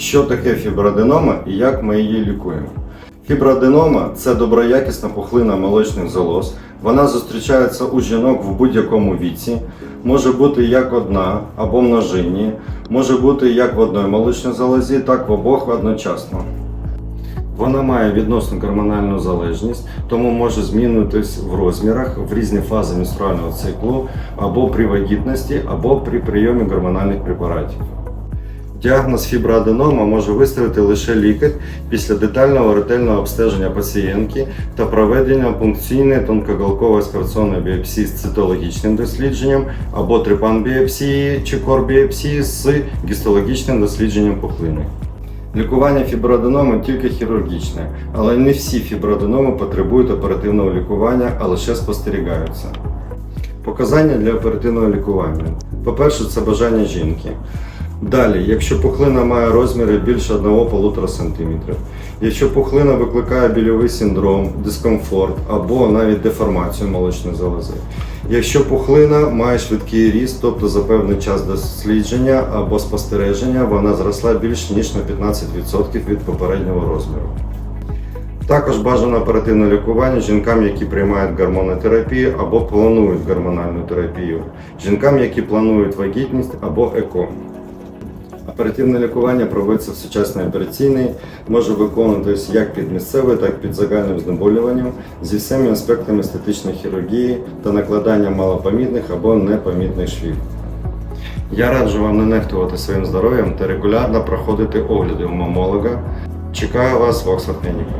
Що таке фіброаденома і як ми її лікуємо? Фіброаденома це доброякісна пухлина молочних залоз. Вона зустрічається у жінок в будь-якому віці, може бути як одна або множинні, може бути як в одній молочній залозі, так в обох одночасно. Вона має відносну гормональну залежність, тому може змінюватись в розмірах в різні фази менструального циклу або при вагітності, або при прийомі гормональних препаратів. Діагноз фіброаденома може виставити лише лікар після детального ретельного обстеження пацієнтки та проведення пункційної тонкоголкової скарцонної біопсії з цитологічним дослідженням або трипан-біопсії чи кор-біопсії з гістологічним дослідженням пухлини. Лікування фіброаденоми тільки хірургічне, але не всі фіброаденоми потребують оперативного лікування, а лише спостерігаються. Показання для оперативного лікування. По-перше, це бажання жінки. Далі, якщо пухлина має розміри більше 1,5 см, якщо пухлина викликає больовий синдром, дискомфорт або навіть деформацію молочної залози, якщо пухлина має швидкий ріст, тобто за певний час дослідження або спостереження вона зросла більш ніж на 15% від попереднього розміру. Також бажано оперативне лікування жінкам, які приймають гормонотерапію або планують гормональну терапію, жінкам, які планують вагітність або ЕКО. Оперативне лікування проводиться в сучасній операційній, може виконуватись як під місцевою, так і під загальним знеболюванням зі всіма аспектами естетичної хірургії та накладанням малопомітних або непомітних швів. Я раджу вам не нехтувати своїм здоров'ям та регулярно проходити огляди у мамолога. Чекаю вас в Оксфорд Медіко.